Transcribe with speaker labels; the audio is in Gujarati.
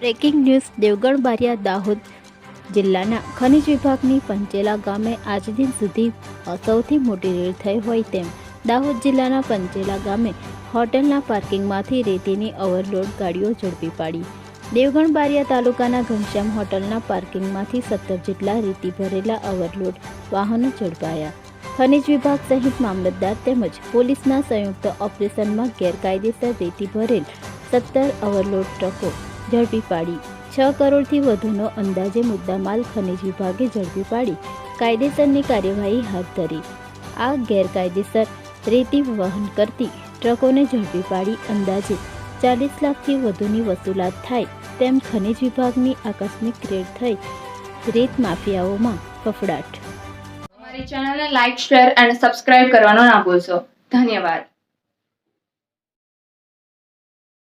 Speaker 1: બ્રેકિંગ ન્યૂઝ દેવગણ બારિયા દાહોદ જિલ્લાના ખનિજ વિભાગની પંચેલા ગામે આજ દિન સુધી સૌથી મોટી રેડ થઈ હોય તેમ દાહોદ જિલ્લાના પંચેલા ગામે હોટલના પાર્કિંગમાંથી રેતીની ઓવરલોડ ગાડીઓ ઝડપી પાડી. દેવગણ બારિયા તાલુકાના ઘનશ્યામ હોટલના પાર્કિંગમાંથી સત્તર જેટલા રેતી ભરેલા ઓવરલોડ વાહનો ઝડપાયા. ખનિજ વિભાગ સહિત મામલતદાર તેમજ પોલીસના સંયુક્ત ઓપરેશનમાં ગેરકાયદેસર રેતી ભરેલ સત્તર ઓવરલોડ ટ્રકો ઝડપી પાડી. છ કરોડથી વધુનો અંદાજે મુદ્દામાલ ખનિજ વિભાગે ઝડપી પાડી. કાયદેસરની કાર્યવાહી હાથ ધરી. આ ગેરકાયદેસર રેતી વહન કરતી ટ્રકોને ઝડપી પાડી અંદાજે ચાલીસ લાખથી વધુની વસૂલાત થાય તેમ ખનિજ વિભાગની આકસ્મિક રેડ થઈ રેત માફિયાઓમાં ફફડાટ.
Speaker 2: અમારી ચેનલને લાઇક શેર અને સબસ્ક્રાઇબ કરવાનો ના ભૂલશો. ધન્યવાદ.